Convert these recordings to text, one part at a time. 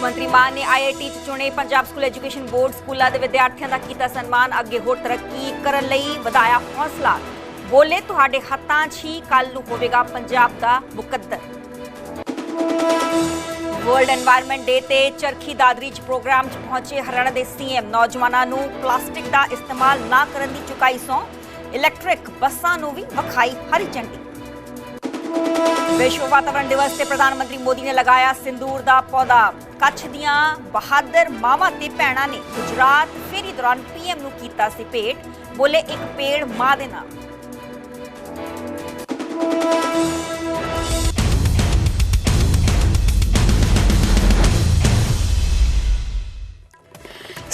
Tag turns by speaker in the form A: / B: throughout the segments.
A: ਮੁੱਖ ਮੰਤਰੀ ਮਾਨ ਨੇ ਆਈਆਈਟੀ ਚ ਚੁਣੇ ਪੰਜਾਬ ਸਕੂਲ ਐਜੂਕੇਸ਼ਨ ਬੋਰਡ, ਸਕੂਲਾਂ ਦੇ ਵਿਦਿਆਰਥੀਆਂ ਦਾ ਕੀਤਾ ਸਨਮਾਨ। ਅੱਗੇ ਹੋਰ ਤਰੱਕੀ ਕਰਨ ਲਈ ਵਧਾਇਆ ਹੌਸਲਾ। ਬੋਲੇ, ਤੁਹਾਡੇ ਹੱਥਾਂ 'ਚ ਹੀ ਕੱਲ ਨੂੰ ਹੋਵੇਗਾ ਪੰਜਾਬ ਦਾ ਮੁਕੱਦਰ। ਵਰਲਡ এনवायरमेंट ਡੇ ਤੇ ਚਰਖੀ ਦਾਦਰੀ 'ਚ ਪ੍ਰੋਗਰਾਮ 'ਚ ਪਹੁੰਚੇ ਹਰਿਆਣਾ ਦੇ ਸੀਐਮ ਨੌਜਵਾਨਾਂ ਨੂੰ ਪਲਾਸਟਿਕ ਦਾ ਇਸਤੇਮਾਲ ਨਾ ਕਰਨ ਦੀ ਚੁਕਾਈ ਸੌ ਇਲੈਕਟ੍ਰਿਕ ਬੱਸਾਂ ਨੂੰ ਵੀ ਵਿਖਾਈ ਹਰੀ ਝੰਡੀ। ਵਿਸ਼ਵ ਵਾਤਾਵਰਣ ਦਿਵਸ ਤੇ ਪ੍ਰਧਾਨ ਮੰਤਰੀ ਮੋਦੀ ਨੇ ਲਗਾਇਆ ਸਿੰਦੂਰ ਦਾ ਪੌਦਾ। ਕੱਛ ਦੀਆਂ ਬਹਾਦਰ ਮਾਵਾਂ ਤੇ ਭੈਣਾਂ ਨੇ ਗੁਜਰਾਤ ਫੇਰੀ ਦੌਰਾਨ ਪੀਐਮ ਨੂੰ ਕੀਤਾ ਸੀ ਭੇਟ। ਬੋਲੇ ਇੱਕ ਪੇੜ ਮਾਂ ਦੇ ਨਾਮ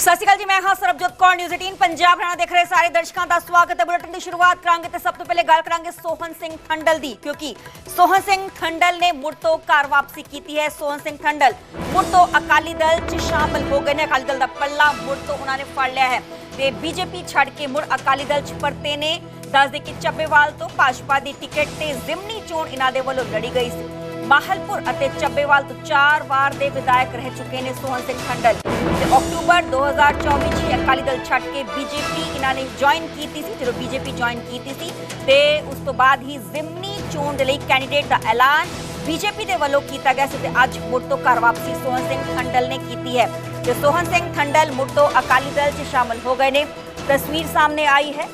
A: ਸਤਿ ਸ਼੍ਰੀ ਅਕਾਲ ਜੀ, ਮੈਂ ਹਾਂ ਸਰਬਜੋਤ ਕੌਰ ਨਿਊਜ਼ 18 ਪੰਜਾਬ ਹਰਿਆਣਾ ਦੇਖ ਰਹੇ ਸਾਰੇ ਦਰਸ਼ਕਾਂ ਦਾ ਸਵਾਗਤ ਹੈ। ਬੁਲੇਟਿਨ ਦੀ ਸ਼ੁਰੂਆਤ ਕਰਾਂਗੇ ਤੇ ਸਭ ਤੋਂ ਪਹਿਲੇ ਗੱਲ ਕਰਾਂਗੇ ਸੋਹਨ ਸਿੰਘ ਠੰਡਲ ਦੀ, ਕਿਉਂਕਿ ਸੋਹਨ ਸਿੰਘ ਠੰਡਲ ਨੇ ਮੁੜ ਤੋਂ ਘਰ ਵਾਪਸੀ ਕੀਤੀ ਹੈ। ਸੋਹਨ ਸਿੰਘ ਠੰਡਲ ਮੁੜ ਤੋਂ ਅਕਾਲੀ ਦਲ 'ਚ ਸ਼ਾਮਲ ਹੋ ਗਏ ਨੇ। ਅਕਾਲੀ ਦਲ ਦਾ ਪੱਲਾ ਮੁੜ ਤੋਂ ਉਹਨਾਂ ਨੇ ਫੜ ਲਿਆ ਹੈ ਤੇ ਬੀਜੇਪੀ ਛੱਡ ਕੇ ਮੁੜ ਅਕਾਲੀ ਦਲ 'ਚ ਪਰਤੇ ਨੇ। ਦੱਸਦੇ ਕਿ ਚੱਬੇਵਾਲ ਤੋਂ ਭਾਜਪਾ ਦੀ ਟਿਕਟ ਤੇ ਜ਼ਿਮਨੀ ਚੋਣ ਇਹਨਾਂ ਦੇ ਵੱਲੋਂ ਲੜੀ ਗਈ ਸੀ। ਮਾਹਲਪੁਰ ਅਤੇ ਚੱਬੇਵਾਲ ਤੋਂ ਚਾਰ ਵਾਰ ਦੇ ਵਿਧਾਇਕ ਰਹਿ ਚੁੱਕੇ ਨੇ ਸੋਹਨ ਸਿੰਘ ਖੰਡਲ। ਤੇ ਅਕਤੂਬਰ 2024 ਚ ਅਕਾਲੀ ਦਲ ਛੱਡ ਕੇ ਬੀਜੇਪੀ ਇਹਨਾਂ ਨੇ ਜੁਆਇਨ ਕੀਤੀ ਸੀ। ਜਦੋਂ ਬੀਜੇਪੀ ਜੁਆਇਨ ਕੀਤੀ ਸੀ, ਤੇ ਉਸ ਤੋਂ ਬਾਅਦ ਹੀ ਜ਼ਿਮਨੀ ਚੋਣ ਦੇ ਲਈ ਕੈਂਡੀਡੇਟ ਦਾ ਐਲਾਨ ਬੀਜੇਪੀ ਦੇ ਵੱਲੋਂ ਕੀਤਾ ਗਿਆ ਸੀ ਤੇ ਅੱਜ ਮੁੜ ਤੋਂ ਘਰ ਵਾਪਸੀ ਸੋਹਨ ਸਿੰਘ ਖੰਡਲ ਨੇ ਕੀਤੀ ਹੈ। ਤੇ ਸੋਹਨ ਸਿੰਘ ਖੰਡਲ ਮੁੜ ਤੋਂ ਅਕਾਲੀ ਦਲ 'ਚ ਸ਼ਾਮਲ ਹੋ ਗਏ ਨੇ। ਤਸਵੀਰ ਸਾਹਮਣੇ ਆਈ ਹੈ।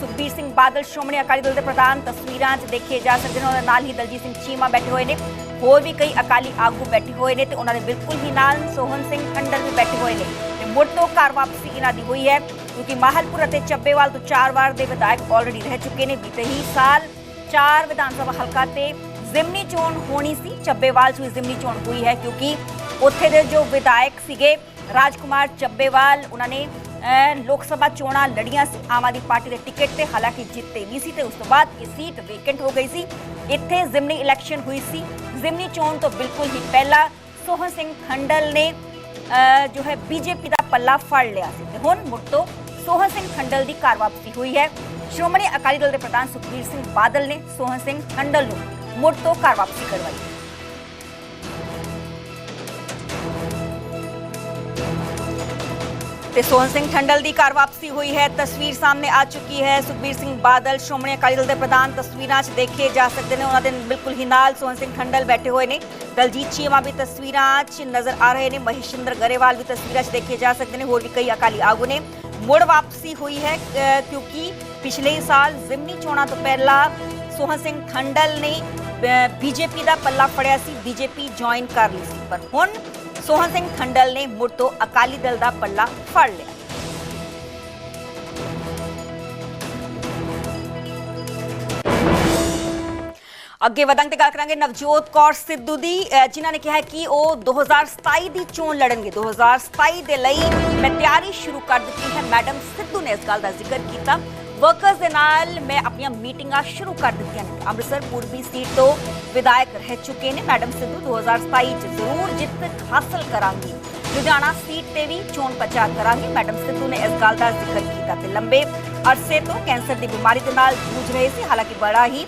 A: ਸੁਖਬੀਰ ਸਿੰਘ ਬਾਦਲ, ਸ਼੍ਰੋਮਣੀ ਅਕਾਲੀ ਦਲ ਦੇ ਪ੍ਰਧਾਨ, ਤਸਵੀਰਾਂ 'ਚ ਦੇਖੇ ਜਾ ਸਕਦੇ ਨੇ, ਉਹਨਾਂ ਦੇ ਨਾਲ ਹੀ ਦਲਜੀਤ ਸਿੰਘ ਚੀਮਾ ਬੈਠੇ ਹੋਏ ਨੇ। ਹੋਰ ਵੀ ਕਈ ਅਕਾਲੀ ਆਗੂ ਬੈਠੇ ਹੋਏ ਨੇ ਤੇ ਉਹਨਾਂ ਦੇ ਬਿਲਕੁਲ ਹੀ ਨਾਲ ਸੋਹਨ ਸਿੰਘ ਖੰਡਲ ਵੀ ਬੈਠੇ ਹੋਏ ਨੇ। ਤੇ ਮੁੜ ਤੋਂ ਘਰ ਵਾਪਸੀ ਇਹਨਾਂ ਦੀ ਹੋਈ ਹੈ, ਕਿਉਂਕਿ ਮਾਹਲਪੁਰ ਅਤੇ ਚੱਬੇਵਾਲ ਤੋਂ ਚਾਰ ਵਾਰ ਦੇ ਵਿਧਾਇਕ ਆਲਰੇਡੀ ਰਹਿ ਚੁੱਕੇ ਨੇ। ਬੀਤੇ ਹੀ ਸਾਲ ਚਾਰ ਵਿਧਾਨ ਸਭਾ ਹਲਕਾ ਤੇ ਜ਼ਿਮਨੀ ਚੋਣ ਹੋਣੀ ਸੀ। ਚੱਬੇਵਾਲ 'ਚ ਵੀ ਜ਼ਿਮਨੀ ਚੋਣ ਹੋਈ ਹੈ, ਕਿਉਂਕਿ ਉੱਥੇ ਦੇ ਜੋ ਵਿਧਾਇਕ ਸੀਗੇ, ਰਾਜਕੁਮਾਰ ਚੱਬੇਵਾਲ, ਉਹਨਾਂ ਨੇ ਲੋਕ ਸਭਾ ਚੋਣਾਂ ਲੜੀਆਂ ਸੀ। ਆਮ ਆਦਮੀ ਪਾਰਟੀ ਦੇ ਟਿਕਟ ਤੇ ਹਾਲਾਂਕਿ ਜਿੱਤੇ ਨਹੀਂ ਸੀ ਤੇ ਉਸ ਤੋਂ ਬਾਅਦ ਇਹ ਸੀਟ ਵੇਕੈਂਟ ਹੋ ਗਈ ਸੀ। ਇੱਥੇ ਜ਼ਿਮਨੀ ਇਲੈਕਸ਼ਨ ਹੋਈ ਸੀ। ਜ਼ਿਮਨੀ ਚੋਣ ਤੋਂ ਬਿਲਕੁਲ ਹੀ ਪਹਿਲਾਂ ਸੋਹਨ ਸਿੰਘ ਖੰਡਲ ਨੇ ਜੋ ਹੈ ਬੀਜੇਪੀ ਦਾ ਪੱਲਾ ਫੜ ਲਿਆ ਸੀ ਤੇ ਹੁਣ ਮੁੜ ਤੋਂ ਸੋਹਨ ਸਿੰਘ ਖੰਡਲ ਦੀ ਘਰ ਵਾਪਸੀ ਹੋਈ ਹੈ। ਸ਼੍ਰੋਮਣੀ ਅਕਾਲੀ ਦਲ ਦੇ ਪ੍ਰਧਾਨ ਸੁਖਬੀਰ ਸਿੰਘ ਬਾਦਲ ਨੇ ਸੋਹਨ ਸਿੰਘ ਖੰਡਲ ਨੂੰ ਮੁੜ ਤੋਂ ਘਰ ਵਾਪਸੀ ਕਰਵਾਈ। ਤੇ ਸੋਹਨ ਸਿੰਘ ਠੰਡਲ ਦੀ ਘਰ ਵਾਪਸੀ ਹੋਈ ਹੈ। ਤਸਵੀਰ ਸਾਹਮਣੇ ਆ ਚੁੱਕੀ ਹੈ। ਸੁਖਬੀਰ ਸਿੰਘ ਬਾਦਲ, ਸ਼੍ਰੋਮਣੀ ਅਕਾਲੀ ਦਲ ਦੇ ਪ੍ਰਧਾਨ ਤਸਵੀਰਾਂ 'ਚ ਦੇਖੇ ਜਾ ਸਕਦੇ ਨੇ। ਉਹਨਾਂ ਦੇ ਬਿਲਕੁਲ ਹੀ ਨਾਲ ਸੋਹਨ ਸਿੰਘ ਠੰਡਲ ਬੈਠੇ ਹੋਏ ਨੇ। ਦਲਜੀਤ ਚੀਮਾ ਵੀ ਤਸਵੀਰਾਂ 'ਚ ਨਜ਼ਰ ਆ ਰਹੇ ਨੇ। ਮਹਿਸ਼ਿੰਦਰ ਗਰੇਵਾਲ ਵੀ ਤਸਵੀਰਾਂ 'ਚ ਦੇਖੇ ਜਾ ਸਕਦੇ ਨੇ। ਹੋਰ ਵੀ ਕਈ ਅਕਾਲੀ ਆਗੂ ਨੇ। ਮੁੜ ਵਾਪਸੀ ਹੋਈ ਹੈ ਕਿਉਂਕਿ ਪਿਛਲੇ ਸਾਲ ਜ਼ਿਮਨੀ ਚੋਣਾਂ ਤੋਂ ਪਹਿਲਾਂ ਸੋਹਨ ਸਿੰਘ ਠੰਡਲ ਨੇ ਬੀਜੇਪੀ ਦਾ ਪੱਲਾ ਫੜਿਆ ਸੀ। ਬੀਜੇਪੀ ਜੁਆਇਨ ਕਰ ਲਈ ਸੀ। ਪਰ ਹੁਣ ਸੋਹਨ ਸਿੰਘ ਖੰਡਲ ਨੇ ਮੁੜ ਤੋਂ ਅਕਾਲੀ ਦਲ ਦਾ ਪੱਲਾ ਫੜ ਲਿਆ। ਅੱਗੇ ਵਧਾਂਗੇ ਤੇ ਗੱਲ ਕਰਾਂਗੇ ਨਵਜੋਤ ਕੌਰ ਸਿੱਧੂ ਦੀ, ਅਹ, ਜਿਨ੍ਹਾਂ ਨੇ ਕਿਹਾ ਕਿ ਉਹ 2027 ਦੀ ਚੋਣ ਲੜਨਗੇ। 2027 ਦੇ ਲਈ ਮੈਂ ਤਿਆਰੀ ਸ਼ੁਰੂ ਕਰ ਦਿੱਤੀ ਹੈ। ਮੈਡਮ ਸਿੱਧੂ ਨੇ ਇਸ ਗੱਲ ਦਾ ਜ਼ਿਕਰ ਕੀਤਾ। ਵਰਕਰਸ ਦੇ ਨਾਲ ਮੈਂ ਆਪਣੀਆਂ ਮੀਟਿੰਗਾਂ ਸ਼ੁਰੂ ਕਰ ਦਿੱਤੀਆਂ ਨੇ। ਅੰਮ੍ਰਿਤਸਰ ਪੂਰਬੀ ਸੀਟ ਤੋਂ ਵਿਧਾਇਕ ਰਹਿ ਚੁੱਕੇ ਨੇ। ਮੈਡਮ ਸਿੱਧੂ 2027 ਚ ਜ਼ਰੂਰ ਜਿੱਤ ਹਾਸਲ ਕਰਾਂਗੀ। ਲੁਧਿਆਣਾ ਸੀਟ ਤੇ ਵੀ ਚੋਣ ਪ੍ਰਚਾਰ ਕਰਾਂਗੇ। ਮੈਡਮ ਸਿੱਧੂ ਨੇ ਇਸ ਗੱਲ ਦਾ ਜ਼ਿਕਰ ਕੀਤਾ ਤੇ ਲੰਬੇ ਅਰਸੇ ਤੋਂ ਕੈਂਸਰ ਦੀ ਬਿਮਾਰੀ ਦੇ ਨਾਲ ਜੂਝ ਰਹੇ ਸੀ। ਹਾਲਾਂਕਿ ਬੜਾ ਹੀ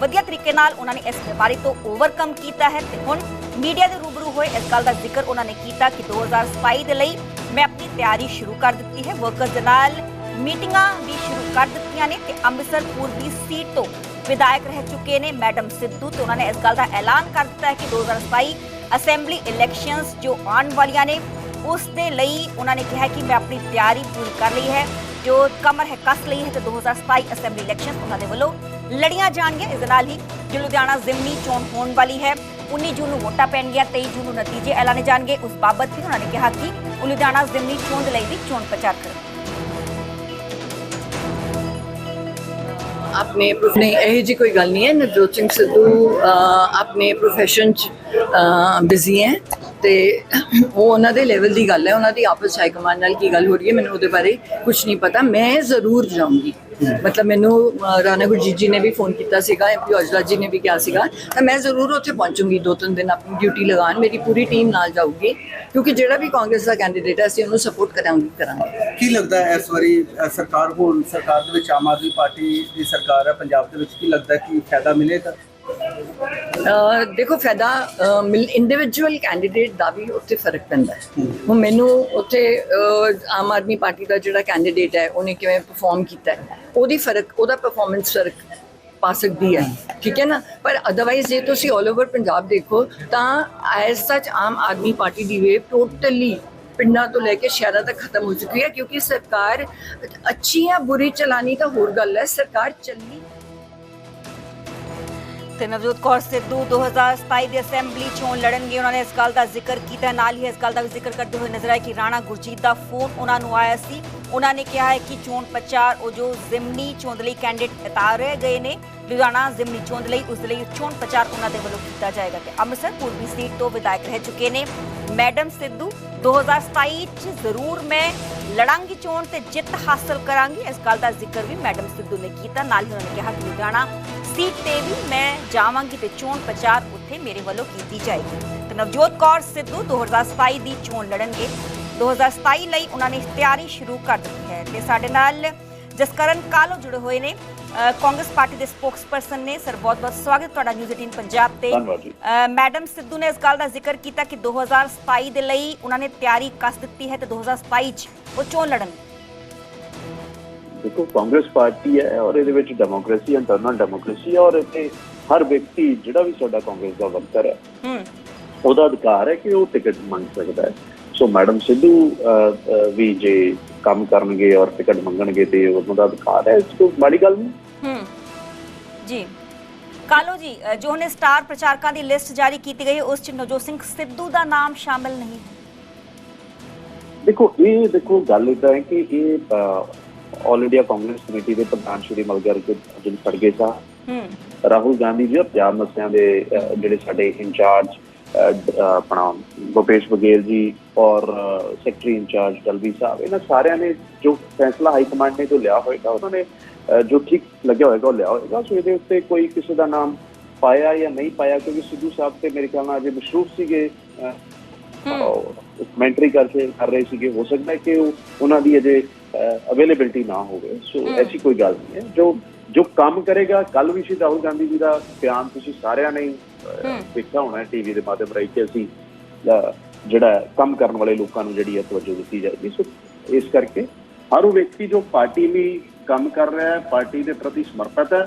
A: ਵਧੀਆ ਤਰੀਕੇ ਨਾਲ ਉਹਨਾਂ ਨੇ ਇਸ ਬਿਮਾਰੀ ਤੋਂ ਓਵਰਕਮ ਕੀਤਾ ਹੈ ਤੇ ਹੁਣ ਮੀਡੀਆ ਦੇ ਰੂਬਰੂ ਹੋਏ ਇਸ ਗੱਲ ਦਾ ਜ਼ਿਕਰ ਉਹਨਾਂ ਨੇ ਕੀਤਾ ਕਿ 2027 ਦੇ ਲਈ ਮੈਂ ਆਪਣੀ ਤਿਆਰੀ ਸ਼ੁਰੂ ਕਰ ਦਿੱਤੀ ਹੈ। ਵਰਕਰਸ ਦੇ ਨਾਲ ਮੀਟਿੰਗਾਂ ਵੀ ਸ਼ੁਰੂ ਕਰ ਦਿੱਤੀਆਂ ਨੇ ਤੇ ਅੰਮ੍ਰਿਤਸਰ ਪੂਰਬੀ ਸੀਟ ਤੋਂ ਵਿਧਾਇਕ ਰਹਿ ਚੁੱਕੇ ਨੇ ਮੈਡਮ ਸਿੱਧੂ ਤੇ ਉਹਨਾਂ ਨੇ ਇਸ ਗੱਲ ਦਾ ਐਲਾਨ ਕਰ ਦਿੱਤਾ ਹੈ ਕਿ 2027 ਅਸੈਂਬਲੀ ਇਲੈਕਸ਼ਨਸ ਜੋ ਆਉਣ ਵਾਲੀਆਂ ਨੇ, ਉਸ ਦੇ ਲਈ ਉਹਨਾਂ ਨੇ ਕਿਹਾ ਕਿ ਮੈਂ ਆਪਣੀ ਤਿਆਰੀ ਪੂਰੀ ਕਰ ਲਈ ਹੈ, ਜੋ ਕਮਰ ਹੈ, ਕੱਸ ਲਈ ਹੈ ਤੇ 2027 ਅਸੈਂਬਲੀ ਇਲੈਕਸ਼ਨ ਉਹਨਾਂ ਦੇ ਵੱਲੋਂ ਲੜੀਆਂ ਜਾਣਗੀਆਂ। ਇਸ ਦੇ ਨਾਲ ਹੀ ਜੋ ਲੁਧਿਆਣਾ ਜ਼ਿਮਨੀ ਚੋਣ ਹੋਣ ਵਾਲੀ ਹੈ 19 ਜੂਨ ਨੂੰ ਵੋਟਾਂ ਪੈਣਗੀਆਂ 23 ਜੂਨ ਨੂੰ ਨਤੀਜੇ ਐਲਾਨੇ ਜਾਣਗੇ। ਉਸ ਬਾਬਤ ਵੀ ਉਹਨਾਂ ਨੇ ਕਿਹਾ ਕਿ ਉਹ ਲੁਧਿਆਣਾ ਜ਼ਿਮਨੀ ਚੋਣ ਦੇ ਲਈ ਵੀ ਚੋਣ ਪ੍ਰਚਾਰ ਕਰਨਗੇ।
B: ਆਪਣੇ ਪ੍ਰੋਫ- ਨਹੀਂ ਇਹ ਜੀ ਕੋਈ ਗੱਲ ਨਹੀਂ ਹੈ ਨਵਜੋਤ ਸਿੰਘ ਸਿੱਧੂ ਆਪਣੇ ਪ੍ਰੋਫੈਸ਼ਨ ਚ ਬਿਜ਼ੀ ਹੈ ਤੇ ਉਹ ਉਹਨਾਂ ਦੇ ਲੈਵਲ ਦੀ ਗੱਲ ਹੈ ਉਹਨਾਂ ਦੀ ਆਪਸ ਹਾਈ ਕਮਾਂਡ ਨਾਲ ਕੀ ਗੱਲ ਹੋ ਰਹੀ ਹੈ ਮੈਨੂੰ ਉਹਦੇ ਬਾਰੇ ਕੁਝ ਨਹੀਂ ਪਤਾ ਮੈਂ ਜ਼ਰੂਰ ਜਾਊਂਗੀ ਮਤਲਬ ਮੈਨੂੰ ਰਾਣਾ ਗੁਰਜੀਤ ਜੀ ਨੇ ਵੀ ਫੋਨ ਕੀਤਾ ਸੀਗਾ ਐਮਪੀ ਔਜਲਾ ਜੀ ਨੇ ਵੀ ਕਿਹਾ ਸੀਗਾ, ਤਾਂ ਮੈਂ ਜ਼ਰੂਰ ਉੱਥੇ ਪਹੁੰਚੂੰਗੀ, ਦੋ ਤਿੰਨ ਦਿਨ ਆਪਣੀ ਡਿਊਟੀ ਲਗਾਉਣ, ਮੇਰੀ ਪੂਰੀ ਟੀਮ ਨਾਲ ਜਾਊਗੀ, ਕਿਉਂਕਿ ਜਿਹੜਾ ਵੀ ਕਾਂਗਰਸ ਦਾ ਕੈਂਡੀਡੇਟ ਹੈ, ਅਸੀਂ ਉਹਨੂੰ ਸਪੋਰਟ ਕਰਾਂਗੇ ਕਰਾਂਗੇ।
C: ਕੀ ਲੱਗਦਾ ਹੈ ਇਸ ਵਾਰੀ ਸਰਕਾਰ ਹੁਣ, ਸਰਕਾਰ ਦੇ ਵਿੱਚ ਆਮ ਆਦਮੀ ਪਾਰਟੀ ਦੀ ਸਰਕਾਰ ਹੈ, ਪੰਜਾਬ ਦੇ ਵਿੱਚ ਕੀ ਲੱਗਦਾ ਕਿ ਫਾਇਦਾ ਮਿਲੇਗਾ?
B: ਦੇਖੋ ਫਾਇਦਾ ਇੰਡੀਵਿਜੂਅਲ ਕੈਂਡੀਡੇਟ ਦਾ ਵੀ ਉੱਥੇ ਫ਼ਰਕ ਪੈਂਦਾ ਹੈ। ਹੁਣ ਮੈਨੂੰ ਉੱਥੇ ਆਮ ਆਦਮੀ ਪਾਰਟੀ ਦਾ ਜਿਹੜਾ ਕੈਂਡੀਡੇਟ ਹੈ, ਉਹਨੇ ਕਿਵੇਂ ਪਰਫਾਰਮ ਕੀਤਾ ਹੈ, ਉਹਦੀ ਫ਼ਰਕ, ਉਹਦਾ ਪਰਫਾਰਮੈਂਸ ਫ਼ਰਕ ਪਾ ਸਕਦੀ ਹੈ, ਠੀਕ ਹੈ ਨਾ? ਪਰ ਅਦਰਵਾਈਜ਼ ਜੇ ਤੁਸੀਂ 올 ਓਵਰ ਪੰਜਾਬ ਦੇਖੋ, ਤਾਂ ਐਸ ਸੱਚ ਆਮ ਆਦਮੀ ਪਾਰਟੀ ਦੀ ਵੇਵ ਟੋਟਲੀ ਪਿੰਡਾਂ ਤੋਂ ਲੈ ਕੇ ਸ਼ਹਿਰਾਂ ਤੱਕ ਖਤਮ ਹੋ ਚੁੱਕੀ ਹੈ, ਕਿਉਂਕਿ ਸਰਕਾਰ ਅੱਛੀ ਹੈ ਬੁਰੀ ਚਲਾਨੀ ਤਾਂ ਹੋਰ ਗੱਲ ਹੈ, ਸਰਕਾਰ ਚੱਲੀ
A: ਤੇ ਨਵਜੋਤ ਕੌਰ ਸਿੱਧੂ 2027 ਦੇ ਅਸੈਂਬਲੀ ਚੋਣ ਲੜਨਗੇ। ਉਹਨਾਂ ਨੇ ਇਸ ਗੱਲ ਦਾ ਜ਼ਿਕਰ ਕੀਤਾ। ਨਾਲ ਹੀ ਇਸ ਗੱਲ ਦਾ ਜ਼ਿਕਰ ਕਰਦੇ ਹੋਏ ਨਜ਼ਰ ਆਇਆ ਕਿ ਰਾਣਾ ਗੁਰਜੀਤ ਦਾ ਫੋਨ ਉਹਨਾਂ ਨੂੰ ਆਇਆ ਸੀ। ਉਹਨਾਂ ਨੇ ਕਿਹਾ ਹੈ ਕਿ ਚੋਣ ਪ੍ਰਚਾਰ ਉਹ ਜੋ ਜ਼ਿਮਨੀ ਚੋਣ ਲਈ ਕੈਂਡੀਡੇਟ ਉਤਾਰੇ ਗਏ ਨੇ, ਲੁਧਿਆਣਾ ਜ਼ਿਮਨੀ ਚੋਣ ਲਈ ਉਸ ਲਈ ਚੋਣ ਪ੍ਰਚਾਰ ਉਹਨਾਂ ਦੇ ਵੱਲੋਂ ਕੀਤਾ ਜਾਏਗਾ ਤੇ ਅੰਮ੍ਰਿਤਸਰ ਪੂਰਬੀ ਸੀਟ ਤੋਂ ਵਿਧਾਇਕ ਰਹਿ ਚੁੱਕੇ ਨੇ। ਮੈਡਮ ਸਿੱਧੂ 2027 ਚ ਜ਼ਰੂਰ ਮੈਂ ਲੜਾਂਗੀ ਚੋਣ ਤੇ ਜਿੱਤ ਹਾਸਲ ਕਰਾਂਗੀ। ਇਸ ਗੱਲ ਦਾ ਜ਼ਿਕਰ ਵੀ ਮੈਡਮ ਸਿੱਧੂ ਨੇ ਕੀਤਾ। ਨਾਲ ਹੀ ਉਹਨਾਂ ਨੇ ਕਿਹਾ ਕਿ ਲੁਧਿਆਣਾ ਸੀਟ ਤੇ ਵੀ ਮੈਂ ਜਾਵਾਂਗੀ ਤੇ ਚੋਣ ਪ੍ਰਚਾਰ ਉੱਥੇ ਮੇਰੇ ਵੱਲੋਂ ਕੀਤੀ ਜਾਏਗੀ। ਤੇ ਨਵਜੋਤ ਕੌਰ ਸਿੱਧੂ 2027 ਦੀ ਚੋਣ ਲੜਨਗੇ। 2027 ਲਈ ਉਹਨਾਂ ਨੇ ਤਿਆਰੀ ਸ਼ੁਰੂ ਕਰ ਦਿੱਤੀ ਹੈ ਤੇ ਸਾਡੇ ਨਾਲ ਜਸਕਰਨ ਕਾਲੋ ਜੁੜੇ ਹੋਏ ਨੇ। ਕਾਂਗਰਸ ਪਾਰਟੀ ਦੇ ਸਪੋਕਸਪਰਸਨ ਨੇ। ਸਰ ਬਹੁਤ ਬਹੁਤ ਸਵਾਗਤ ਤੁਹਾਡਾ ਨਿਊਜ਼ 18 ਪੰਜਾਬ ਤੇ। ਮੈਡਮ ਸਿੱਧੂ ਨੇ ਇਸ ਗੱਲ ਦਾ ਜ਼ਿਕਰ ਕੀਤਾ ਕਿ 2027 ਦੇ ਲਈ ਉਹਨਾਂ ਨੇ ਤਿਆਰੀ ਕੱਸ ਦਿੱਤੀ ਹੈ ਤੇ 2027 ਚ ਉਹ ਚੋਣ ਲੜਨ
D: ਦੇਖੋ ਕਾਂਗਰਸ ਪਾਰਟੀ ਹੈ ਔਰ ਇਹਦੇ ਵਿੱਚ ਡੈਮੋਕ੍ਰੇਸੀ ਇੰਟਰਨਲ ਡੈਮੋਕ੍ਰੇਸੀ ਔਰ ਇੱਥੇ ਹਰ ਵਿਅਕਤੀ ਜਿਹੜਾ ਵੀ ਸਾਡਾ ਕਾਂਗਰਸ ਦਾ ਵਰਕਰ ਹੈ
A: ਹੂੰ।
D: ਉਹਦਾ ਅਧਿਕਾਰ ਹੈ ਕਿ ਉਹ ਟਿਕਟ ਮੰਗ ਸਕਦਾ ਹੈ। ਸੋ ਮੈਡਮ ਸਿੱਧੂ ਵੀ ਜੇ ਕੰਮ ਕਰਨਗੇ ਔਰ ਟਿਕਟ ਮੰਗਣਗੇ ਤੇ ਉਹਨਾਂ ਦਾ ਅਧਿਕਾਰ ਹੈ ਇਸ ਤੋਂ ਮਾੜੀ ਗੱਲ ਨਹੀਂ।
A: ਹੂੰ। ਜੀ। ਕਾਲੋ ਜੀ ਜੋ ਨੇ ਸਟਾਰ ਪ੍ਰਚਾਰਕਾਂ ਦੀ ਲਿਸਟ ਜਾਰੀ ਕੀਤੀ ਗਈ ਉਸ ਚ ਨਵਜੋਤ ਸਿੰਘ ਸਿੱਧੂ ਦਾ ਨਾਮ ਸ਼ਾਮਿਲ ਨਹੀਂ। ਹੈ
D: ਦੇਖੋ ਇਹ ਦੇਖੋ ਗੱਲ ਇਦਾਂ ਹੈ ਕਿ ਇਹ ਆਲ ਇੰਡੀਆ ਕਾਂਗਰਸ ਕਮੇਟੀ ਦੇ ਪ੍ਰਧਾਨ ਸ਼੍ਰੀ ਮਲਗਰ ਅਰਜੁਨ ਖੜਗੇ ਸਾਹਿਬ ਰਾਹੁਲ ਗਾਂਧੀ ਜੀ ਪੰਜਾਬ ਮਸਿਆਂ ਦੇ ਜਿਹੜੇ ਸਾਡੇ ਇੰਚਾਰਜ ਆਪਣਾ ਭੁਪੇਸ਼ ਬਘੇਲ ਜੀ ਔਰ ਸੈਕਟਰੀ ਇੰਚਾਰਜ ਦਲਵੀ ਸਾਹਿਬ ਇਹਨਾਂ ਸਾਰਿਆਂ ਨੇ ਜੋ ਫੈਸਲਾ ਹਾਈ ਕਮਾਂਡ ਨੇ ਜੋ ਲਿਆ ਹੋਏਗਾ ਉਹਨਾਂ ਨੇ ਜੋ ਠੀਕ ਲੱਗਿਆ ਹੋਏਗਾ ਉਹ ਲਿਆ ਹੋਏਗਾ। ਸੋ ਇਹਦੇ ਉੱਤੇ ਕੋਈ ਕਿਸੇ ਦਾ ਨਾਮ ਪਾਇਆ ਜਾਂ ਨਹੀਂ ਪਾਇਆ ਕਿਉਂਕਿ ਸਿੱਧੂ ਸਾਹਿਬ ਤੇ ਮੇਰੇ ਖਿਆਲ ਨਾਲ ਅਜੇ ਮਸ਼ਰੂਫ ਸੀਗੇ ਕਮੈਂਟਰੀ ਕਰਕੇ ਕਰ ਰਹੇ ਸੀਗੇ। ਹੋ ਸਕਦਾ ਹੈ ਕਿ ਉਹ ਉਹਨਾਂ ਦੀ ਅਜੇ ਅਵੇਲੇਬਿਲਟੀ ਨਾ ਹੋਵੇ ਸੋ। ਐਸੀ ਕੋਈ ਗੱਲ ਨਹੀਂ ਹੈ ਜੋ ਜੋ ਕੰਮ ਕਰੇਗਾ ਕੱਲ ਵੀ ਸ਼੍ਰੀ ਰਾਹੁਲ ਗਾਂਧੀ ਜੀ ਦਾ ਬਿਆਨ ਤੁਸੀਂ ਸਾਰਿਆਂ ਨੇ। ਦੇਖਿਆ ਹੋਣਾ ਟੀਵੀ ਦੇ ਮਾਧਿਅਮ ਰਾਹੀਂ ਕਿ ਅਸੀਂ ਜਿਹੜਾ ਕੰਮ ਕਰਨ ਵਾਲੇ ਲੋਕਾਂ ਨੂੰ ਜਿਹੜੀ ਹੈ ਤਵੱਜੋ ਦਿੱਤੀ ਜਾਏਗੀ ਸੋ ਇਸ ਕਰਕੇ ਹਰ ਉਹ ਵਿਅਕਤੀ ਜੋ ਪਾਰਟੀ ਲਈ ਕੰਮ ਕਰ ਰਿਹਾ ਹੈ ਪਾਰਟੀ ਦੇ ਪ੍ਰਤੀ ਸਮਰਪਿਤ ਹੈ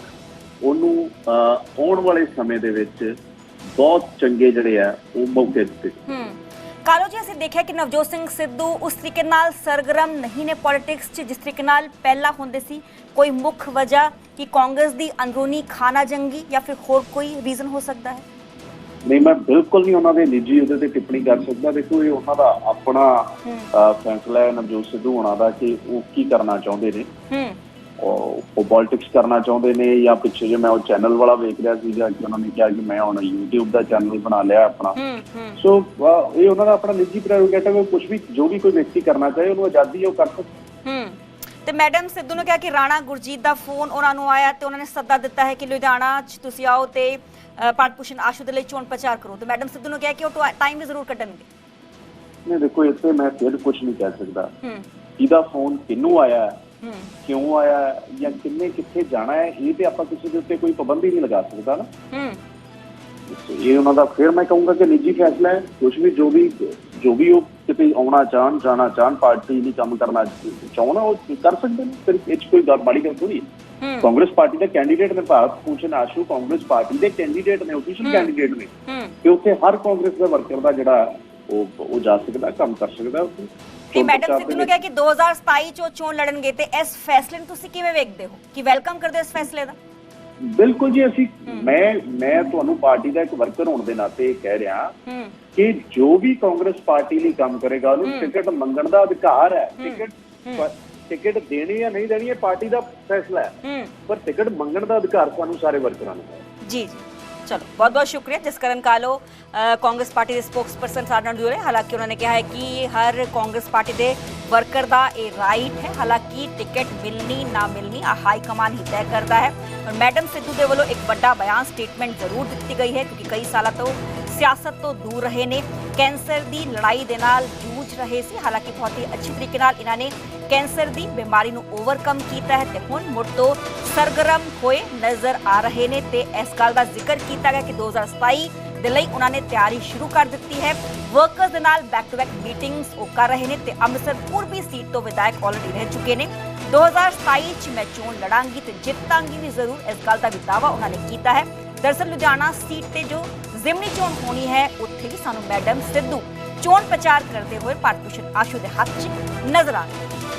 D: ਉਹਨੂੰ ਆਉਣ ਵਾਲੇ ਸਮੇਂ ਦੇ ਵਿੱਚ ਬਹੁਤ ਚੰਗੇ ਜਿਹੜੇ ਆ ਉਹ ਮੌਕੇ ਦਿੱਤੇ
A: ਹੂੰ ਕਾਲੋ ਜੀ ਅਸੀਂ ਦੇਖਿਆ ਕਿ ਨਵਜੋਤ ਸਿੰਘ ਸਿੱਧੂ ਉਸ ਤਰੀਕੇ ਨਾਲ ਸਰਗਰਮ ਨਹੀਂ ਨੇ ਪੋਲਿਟਿਕਸ 'ਚ ਜਿਸ ਤਰੀਕੇ ਨਾਲ ਪਹਿਲਾਂ ਹੁੰਦੇ ਸੀ। ਕੋਈ ਮੁੱਖ ਵਜ੍ਹਾ ਕਿ ਕਾਂਗਰਸ ਦੀ ਅੰਦਰੂਨੀ ਖਾਨਾ ਜੰਗੀ ਜਾਂ ਫਿਰ ਹੋਰ ਕੋਈ ਰੀਜ਼ਨ ਹੋ ਸਕਦਾ ਹੈ?
D: ਨਹੀਂ ਮੈਂ ਬਿਲਕੁਲ ਨਹੀਂ ਉਹਨਾਂ ਦੇ ਨਿੱਜੀ ਉਹਦੇ ਤੇ ਟਿੱਪਣੀ ਕਰ ਸਕਦਾ। ਦੇਖੋ ਇਹ ਉਹਨਾਂ ਦਾ ਆਪਣਾ ਫੈਸਲਾ ਹੈ ਨਵਜੋਤ ਸਿੱਧੂ ਹੋਣਾ ਦਾ ਕਿ ਉਹ ਕੀ ਕਰਨਾ ਚਾਹੁੰਦੇ ਨੇ।
A: ਹੂੰ।
D: ਉਹ ਪੋਲਿਟਿਕਸ ਕਰਨਾ ਚਾਹੁੰਦੇ ਨੇ ਜਾਂ ਪਿੱਛੇ ਜੇ ਮੈਂ ਉਹ ਚੈਨਲ ਵਾਲਾ ਵੇਖ ਰਿਹਾ ਸੀਗਾ ਕਿ ਉਹਨਾਂ ਨੇ ਕਿਹਾ ਕਿ ਮੈਂ ਹੁਣ YouTube ਦਾ ਚੈਨਲ ਬਣਾ ਲਿਆ ਆਪਣਾ। ਸੋ ਇਹ ਉਹਨਾਂ ਦਾ ਆਪਣਾ ਨਿੱਜੀ ਪ੍ਰੈਰੋਗੇਟਿਵ ਹੈ ਕੁਝ ਵੀ ਜੋ ਵੀ ਕੋਈ ਵਿਅਕਤੀ ਕਰਨਾ ਚਾਹੇ ਉਹਨੂੰ ਆਜ਼ਾਦੀ ਹੈ ਉਹ ਕਰ ਸਕਦਾ।
A: ਹੂੰ। ਤੇ ਮੈਡਮ ਸਿੱਧੂ ਨੇ ਕਿਹਾ ਕਿ ਰਾਣਾ ਗੁਰਜੀਤ ਦਾ ਫੋਨ ਉਹਨਾਂ ਨੂੰ ਆਇਆ ਤੇ ਉਹਨਾਂ ਨੇ ਸੱਦਾ ਦਿੱਤਾ ਹੈ ਕਿ ਲੁਧਿਆਣਾ 'ਚ ਤੁਸੀਂ ਆਓ ਤੇ ਭੂਸ਼ਣ ਆਸ਼ੂ ਦੇ ਲਈ ਚੋਣ ਪ੍ਰਚਾਰ ਕਰੋ। ਤੇ ਮੈਡਮ ਸਿੱਧੂ ਨੇ ਕਿਹਾ ਕਿ ਉਹ ਟਾਈਮ ਵੀ ਜ਼ਰੂਰ ਕੱਢਣਗੇ।
D: ਨਹੀਂ ਦੇਖੋ ਇੱਥੇ ਮੈਂ ਫਿਰ ਕੁਝ ਨਹੀਂ ਕਹਿ ਸਕਦਾ।
A: ਹੂੰ।
D: ਕਿਹਦਾ ਫੋਨ ਕਿਹਨੂੰ ਆਇਆ ਕਿਉਂ ਆਇਆ ਜਾਂ ਕਿੰਨੇ ਕਿੱਥੇ ਜਾਣਾ ਹੈ ਇਹ ਤੇ ਆਪਾਂ ਕਿਸੇ ਦੇ ਉੱਤੇ ਕੋਈ ਪਾਬੰਦੀ ਨਹੀਂ ਲਗਾ ਸਕਦਾ ਨਾ।
A: ਹੂੰ।
D: ਇਹ ਉਹਨਾਂ ਦਾ ਫਿਰ ਮੈਂ ਕਹੂੰਗਾ ਕਿ ਨਿੱਜੀ ਫੈਸਲਾ ਹੈ ਕੁਝ ਵੀ ਜੋ ਵੀ ਜੋ ਵੀ ਉਹ ਕਿਤੇ ਆਉਣਾ ਚਾਹਣ ਜਾਣਾ ਚਾਹਣ ਪਾਰਟੀ ਲਈ ਕੰਮ ਕਰਨਾ ਚਾਹਣ ਉਹ ਕਰ ਸਕਦੇ ਨੇ। ਫਿਰ ਇਹ ਕੋਈ ਗੱਲ ਮਾੜੀ ਗੱਲ ਥੋੜੀ ਕਾਂਗਰਸ ਪਾਰਟੀ ਦੇ ਕੈਂਡੀਡੇਟ ਨੇ ਭਾਰਤ ਭੂਸ਼ਣ ਆਸ਼ੂ ਕਾਂਗਰਸ ਪਾਰਟੀ ਦੇ ਕੈਂਡੀਡੇਟ ਨੇ ਆਫੀਸ਼ੀਅਲ। ਕੈਂਡੀਡੇਟ ਨੇ। ਤੇ ਉੱਥੇ ਹਰ ਕਾਂਗਰਸ ਦੇ ਵਰਕਰ ਦਾ ਜਿਹੜਾ ਉਹ ਉਹ ਜਾ ਸਕਦਾ ਕੰਮ ਕਰ ਸਕਦਾ ਉੱਥੇ
A: ਕਿ ਮੈਡਮ ਸਿੱਧੂ ਨੇ ਕਿਹਾ ਕਿ 2027 ਚ ਉਹ ਚੋਣ ਲੜਨਗੇ ਤੇ ਇਸ ਫੈਸਲੇ ਨੂੰ ਤੁਸੀਂ ਕਿਵੇਂ ਵੇਖਦੇ ਹੋ? ਕਿ ਵੈਲਕਮ ਕਰਦੇ ਹੋ ਇਸ ਫੈਸਲੇ ਦਾ?
D: ਬਿਲਕੁਲ ਜੀ ਅਸੀਂ ਮੈਂ ਮੈਂ ਤੁਹਾਨੂੰ ਪਾਰਟੀ ਦਾ ਇੱਕ ਵਰਕਰ ਹੋਣ ਦੇ ਨਾਤੇ ਇਹ ਕਹਿ ਰਿਹਾ ਕਿ ਜੋ ਵੀ ਕਾਂਗਰਸ ਪਾਰਟੀ ਲਈ ਕੰਮ ਕਰੇਗਾ ਉਹਨੂੰ। ਟਿਕਟ ਮੰਗਣ ਦਾ ਅਧਿਕਾਰ ਹੈ। ਟਿਕਟ ਟਿਕਟ ਦੇਣੀ ਜਾਂ ਨਹੀਂ ਦੇਣੀ ਇਹ ਪਾਰਟੀ ਦਾ ਫੈਸਲਾ ਹੈ। ਪਰ ਟਿਕਟ ਮੰਗਣ ਦਾ ਅਧਿਕਾਰ ਸਾਨੂੰ ਸਾਰੇ ਵਰਕਰਾਂ ਨੂੰ ਹੈ।
A: ਜੀ ਜੀ। ਚਲੋ ਬਹੁਤ ਬਹੁਤ ਸ਼ੁਕਰੀਆ ਜਸਕਰਨ ਕਾਲੋ ਕਾਂਗਰਸ ਪਾਰਟੀ ਦੇ ਸਪੋਕਸਪਰਸਨ ਸਾਡੇ ਨਾਲ ਜੁੜੇ ਹਾਲਾਂਕਿ ਉਹਨਾਂ ਨੇ ਕਿਹਾ ਹੈ ਕਿ ਹਰ ਕਾਂਗਰਸ ਪਾਰਟੀ ਦੇ ਵਰਕਰ ਦਾ ਇਹ ਰਾਈਟ ਹੈ ਹਾਲਾਂਕਿ ਟਿਕਟ ਮਿਲਣੀ ਨਾ ਮਿਲਣੀ ਆ ਹਾਈ ਕਮਾਨ ਹੀ ਤੈਅ ਕਰਦਾ ਹੈ ਪਰ ਮੈਡਮ ਸਿੱਧੂ ਦੇ ਵੱਲੋਂ ਇੱਕ ਵੱਡਾ ਬਿਆਨ ਸਟੇਟਮੈਂਟ ਜ਼ਰੂਰ ਦਿੱਤੀ ਗਈ ਹੈ ਕਿਉਂਕਿ ਕਈ ਸਾਲਾਂ ਤੋਂ ਸਿਆਸਤ ਤੋਂ ਦੂਰ ਰਹੇ ਨੇ ਕੈਂਸਰ ਦੀ ਲੜਾਈ ਦੇ ਨਾਲ ਜੂਝ ਰਹੇ ਸੀ। ਹਾਲਾਂਕਿ ਬਹੁਤ ਹੀ ਅੱਛੀ ਤਰੀਕੇ ਨਾਲ ਇਹਨਾਂ ਨੇ ਕੈਂਸਰ ਦੀ ਬਿਮਾਰੀ ਨੂੰ ਓਵਰਕਮ ਕੀਤਾ ਹੈ ਤੇ ਹੁਣ ਮੁੜ ਤੋਂ ਸਰਗਰਮ ਹੋਏ ਨਜ਼ਰ ਆ ਰਹੇ ਨੇ ਤੇ ਇਸ ਗੱਲ ਦਾ ਜ਼ਿਕਰ ਕੀਤਾ ਗਿਆ ਕਿ 2027 ਦੇ ਲਈ ਉਹਨਾਂ ਨੇ ਤਿਆਰੀ ਸ਼ੁਰੂ ਕਰ ਦਿੱਤੀ ਹੈ। ਵਰਕਰਸ ਦੇ ਨਾਲ ਬੈਕ ਟੂ ਬੈਕ ਮੀਟਿੰਗਸ ਉਹ ਕਰ ਰਹੇ ਨੇ ਤੇ ਅੰਮ੍ਰਿਤਸਰ ਪੂਰਬੀ ਸੀਟ ਤੋਂ ਵਿਧਾਇਕ ਆਲਰੇਡੀ ਰਹਿ ਚੁੱਕੇ ਨੇ। 2027 ਚ ਮੈਂ ਚੋਣ ਲੜਾਂਗੀ ਤੇ ਜਿੱਤਾਂਗੀ ਵੀ ਜ਼ਰੂਰ, ਇਸ ਗੱਲ ਦਾ ਵੀ ਦਾਅਵਾ ਉਹਨਾਂ ਨੇ ਕੀਤਾ ਹੈ। ਦਰਅਸਲ ਲੁਧਿਆਣਾ ਸੀਟ ਤੇ ਜੋ ਜ਼ਿਮਨੀ ਚੋਣ ਹੋਣੀ ਹੈ, ਉੱਥੇ ਵੀ ਸਾਨੂੰ ਮੈਡਮ ਸਿੱਧੂ ਚੋਣ ਪ੍ਰਚਾਰ ਕਰਦੇ ਹੋਏ ਭਾਰਤ ਭੂਸ਼ਣ ਆਸ਼ੂ ਦੇ ਹੱਥ 'ਚ ਨਜ਼ਰ ਆ ਰਹੇ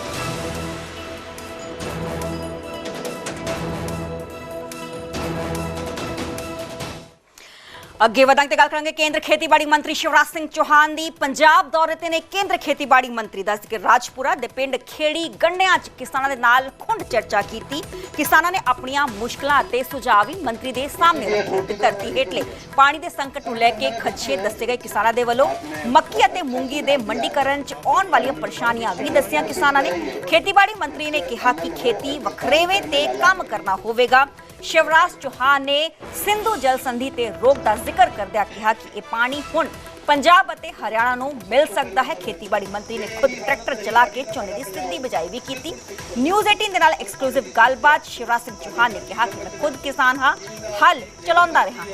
A: ਅੱਗੇ ਵਧਾਂਗੇ ਤੇ ਗੱਲ ਕਰਾਂਗੇ ਕੇਂਦਰ ਖੇਤੀਬਾੜੀ ਮੰਤਰੀ ਸ਼ਿਵਰਾਜ ਸਿੰਘ ਚੌਹਾਨ ਦੀ। ਪੰਜਾਬ ਦੌਰੇ ਤੇ ਨੇ ਕੇਂਦਰ ਖੇਤੀਬਾੜੀ ਮੰਤਰੀ ਦਾ ਜ਼ਿਕਰ। ਰਾਜਪੁਰਾ ਦੇ ਪਿੰਡ ਖੇੜੀ ਗੰਡਿਆਂ 'ਚ ਕਿਸਾਨਾਂ ਦੇ ਨਾਲ ਖੁੰਡ ਚਰਚਾ ਕੀਤੀ। ਕਿਸਾਨਾਂ ਨੇ ਆਪਣੀਆਂ ਮੁਸ਼ਕਲਾਂ ਅਤੇ ਸੁਝਾਅ ਵੀ ਮੰਤਰੀ ਦੇ ਸਾਹਮਣੇ ਰੱਖੇ। ਧਰਤੀ ਹੇਠਲੇ ਪਾਣੀ ਦੇ ਸੰਕਟ ਨੂੰ ਲੈ ਕੇ ਖੱਛੇ ਦੱਸੇ ਗਏ ਕਿਸਾਨਾਂ ਦੇ ਵੱਲੋਂ। ਮੱਕੀ ਅਤੇ ਮੂੰਗੀ ਦੇ ਮੰਡੀਕਰਨ 'ਚ ਆਉਣ ਵਾਲੀਆਂ ਪਰੇਸ਼ਾਨੀਆਂ ਵੀ ਦੱਸੀਆਂ ਕਿਸਾਨਾਂ ਨੇ। ਖੇਤੀਬਾੜੀ ਮੰਤਰੀ ਨੇ ਕਿਹਾ ਕਿ ਖੇਤੀ ਵਖਰੇਵੇਂ ਤੇ ਕੰਮ ਕਰਨਾ ਹੋਵੇਗਾ। ਸ਼ਿਵਰਾਜ ਚੌਹਾਨ ਨੇ ਸਿੰਧੂ ਜਲ ਸੰਧੀ ਤੇ ਰੋਕ ਦਾ ਜ਼ਿਕਰ ਕਰਦਿਆਂ ਕਿਹਾ ਕਿ ਇਹ ਪਾਣੀ ਹੁਣ ਪੰਜਾਬ ਅਤੇ ਹਰਿਆਣਾ ਨੂੰ ਮਿਲ ਸਕਦਾ ਹੈ। ਖੇਤੀਬਾੜੀ ਮੰਤਰੀ ਨੇ ਖੁਦ ਟਰੈਕਟਰ ਚਲਾ ਕੇ ਝੋਨੇ ਦੀ ਸਿੱਧੀ ਬਿਜਾਈ ਵੀ ਕੀਤੀ। ਨਿਊਜ਼ 18 ਦੇ ਨਾਲ ਐਕਸਕਲੂਸਿਵ ਗੱਲਬਾਤ ਸ਼ਿਵਰਾਜ ਸਿੰਘ ਚੌਹਾਨ ਨੇ ਕਿਹਾ ਕਿ ਮੈਂ ਖੁਦ ਕਿਸਾਨ ਹਾਂ, ਹਲ ਚਲਾਉਂਦਾ ਰਿਹਾ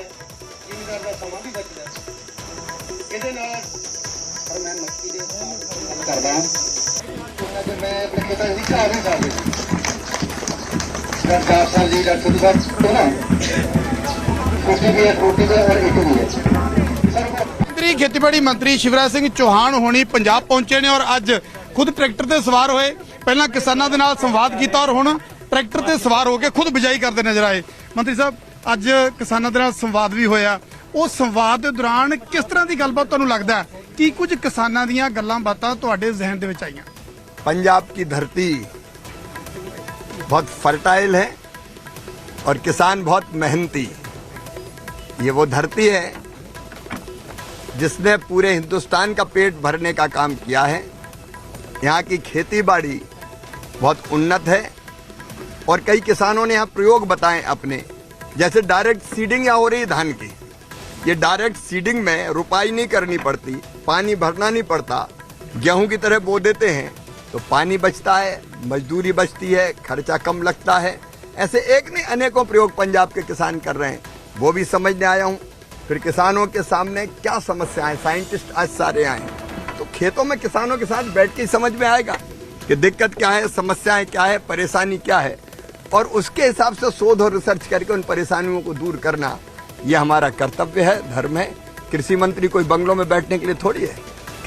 E: ਇਹਦੇ ਨਾਲ ਪਰ ਮੈਂ ਮੱਕੀ ਦੇ ਕਰਦਾ। ਮੈਂ ਆਪਣੇ ਖੇਤਾਂ ਦੀ ਨਹੀਂ ਕਰਦੇ ਮੈਂ ਚਾਰ ਸਾਲ ਦੀ ਡਾਕਟਰ ਦੀ ਬਾਤ ਤੋਂ ਨਾ ਕੋਟੀ ਵੀ ਹੈ ਕੋਟੀ ਦਾ ਔਰ ਇੱਕ ਵੀ ਹੈ ਸਰ
F: ਮੰਤਰੀ ਖੇਤੀਬਾੜੀ ਮੰਤਰੀ ਸ਼ਿਵਰਾਜ ਸਿੰਘ ਚੌਹਾਨ ਹੋਣੀ ਪੰਜਾਬ ਪਹੁੰਚੇ ਨੇ ਔਰ ਅੱਜ ਖੁਦ ਟਰੈਕਟਰ ਤੇ ਸਵਾਰ ਹੋਏ ਪਹਿਲਾਂ ਕਿਸਾਨਾਂ ਦੇ ਨਾਲ ਸੰਵਾਦ ਕੀਤਾ ਔਰ ਹੁਣ ਟਰੈਕਟਰ ਤੇ ਸਵਾਰ ਹੋ ਕੇ ਖੁਦ ਬਿਜਾਈ ਕਰਦੇ ਨਜ਼ਰ ਆਏ ਮੰਤਰੀ ਸਾਹਿਬ ਅੱਜ ਕਿਸਾਨਾਂ ਦੇ ਨਾਲ ਸੰਵਾਦ ਵੀ ਹੋਇਆ ਉਹ ਸੰਵਾਦ ਦੇ ਦੌਰਾਨ ਕਿਸ ਤਰ੍ਹਾਂ ਦੀ ਗੱਲਬਾਤ ਤੁਹਾਨੂੰ ਲੱਗਦਾ ਹੈ ਕਿ ਕੁਝ ਕਿਸਾਨਾਂ ਦੀਆਂ ਗੱਲਾਂ ਬਾਤਾਂ ਤੁਹਾਡੇ ਜ਼ਿਹਨ ਦੇ ਵਿੱਚ ਆਈਆਂ
G: पंजाब की धरती बहुत फर्टाइल है और किसान बहुत मेहनती ये वो धरती है जिसने पूरे हिंदुस्तान का पेट भरने का काम किया है। यहाँ की खेती बाड़ी बहुत उन्नत है और कई किसानों ने यहाँ प्रयोग बताए अपने, जैसे डायरेक्ट सीडिंग यहाँ हो रही है धान की। ये डायरेक्ट सीडिंग में रुपाई नहीं करनी पड़ती, पानी भरना नहीं पड़ता, गेहूँ की तरह बो देते हैं तो पानी बचता है, मजदूरी बचती है, खर्चा कम लगता है। ऐसे एक नहीं, अनेकों प्रयोग पंजाब के किसान कर रहे हैं। वो भी समझने आया हूँ। फिर किसानों के सामने क्या समस्याएँ? साइंटिस्ट आज सारे आए तो खेतों में किसानों के साथ बैठ के समझ में आएगा कि दिक्कत क्या है, समस्याएँ क्या है, परेशानी क्या है। और उसके हिसाब से शोध और रिसर्च करके उन परेशानियों को दूर करना, ये हमारा कर्तव्य है, धर्म है। कृषि मंत्री कोई बंगलों में बैठने के लिए थोड़ी है।